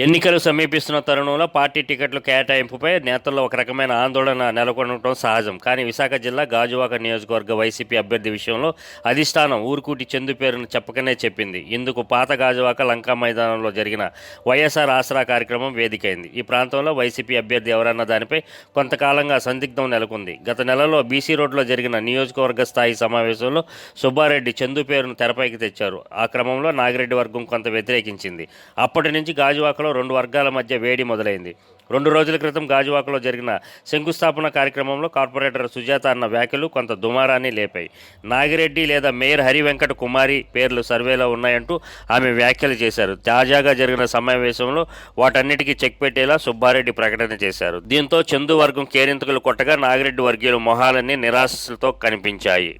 ఎన్నికలు సమీపిస్తున్న తరుణంలో పార్టీ టికెట్లు కేటాయింపుపై నేతల్లో ఒక రకమైన ఆందోళన నెలకొనడం సహజం. కానీ విశాఖ జిల్లా గాజువాక నియోజకవర్గ వైసీపీ అభ్యర్థి విషయంలో అధిష్టానం ఊరుకూటి చందు పేరును చెప్పకనే చెప్పింది. ఇందుకు పాత గాజువాక లంకా మైదానంలో జరిగిన వైఎస్ఆర్ ఆసరా కార్యక్రమం వేదికైంది. ఈ ప్రాంతంలో వైసీపీ అభ్యర్థి ఎవరన్న దానిపై కొంతకాలంగా సందిగ్ధం నెలకొంది. గత నెలలో బీసీ రోడ్లో జరిగిన నియోజకవర్గ స్థాయి సమావేశంలో సుబ్బారెడ్డి చందు పేరును తెరపైకి తెచ్చారు. ఆ క్రమంలో నాగిరెడ్డి వర్గం కొంత వ్యతిరేకించింది. అప్పటి నుంచి గాజువాక గాజువాకలో రెండు వర్గాల మధ్య వేడి మొదలైంది. రెండు రోజుల క్రితం గాజువాకలో జరిగిన శంకుస్థాపన కార్యక్రమంలో కార్పొరేటర్ సుజాత అన్న వ్యాఖ్యలు కొంత దుమారాన్ని లేపాయి. నాగిరెడ్డి లేదా మేయర్ హరి వెంకట కుమారి పేర్లు సర్వేలో ఉన్నాయంటూ ఆమె వ్యాఖ్యలు చేశారు. తాజాగా జరిగిన సమావేశంలో వాటన్నిటికీ చెక్ పెట్టేలా సుబ్బారెడ్డి ప్రకటన చేశారు. దీంతో చందు వర్గం కేరింతకులు కొట్టగా నాగిరెడ్డి వర్గీయుల మొహాలన్నీ నిరాశతో కనిపించాయి.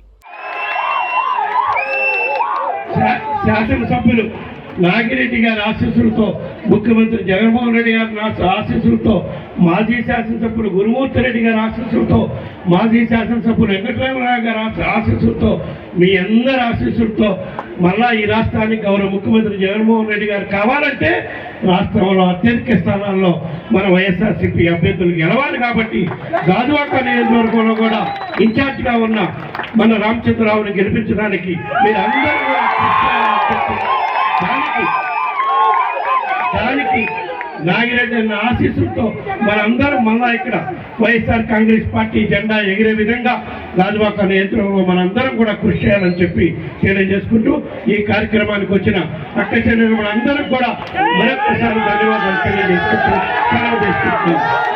శాసనసభ్యులు నాగిరెడ్డి గారి ఆశీస్సులతో ముఖ్యమంత్రి జగన్మోహన్ రెడ్డి గారి ఆశీస్సులతో మాజీ శాసనసభ్యులు గురుమూర్తి రెడ్డి గారి ఆశీస్సులతో మాజీ శాసనసభ్యులు వెంకటరామరావు గారి ఆశీస్సులతో మీ అందరి ఆశీస్సులతో మళ్ళా ఈ రాష్ట్రానికి గౌరవ ముఖ్యమంత్రి జగన్మోహన్ రెడ్డి గారు కావాలంటే రాష్ట్రంలో అత్యధిక స్థానాల్లో మన వైఎస్ఆర్సీపీ అభ్యర్థులు గెలవాలి కాబట్టి గాజువాక నియోజకవర్గంలో కూడా ఇన్ఛార్జ్గా ఉన్న మన రామచంద్రరావుని గెలిపించడానికి మీరు అందరూ దానికి దానికి నాగిరెడ్డి అన్న ఆశీస్సులతో మనందరం మళ్ళా ఇక్కడ వైఎస్ఆర్ కాంగ్రెస్ పార్టీ జెండా ఎగిరే విధంగా గాజువాక నియంత్రణలో మనందరం కూడా కృషి చేయాలని చెప్పి తెలియజేసుకుంటూ ఈ కార్యక్రమానికి వచ్చిన అక్క చెల్లెలు మనందరం కూడా మరొకసారి ధన్యవాదాలు తెలియజేసుకుంటూ సెలవు తీసుకుంటున్నాం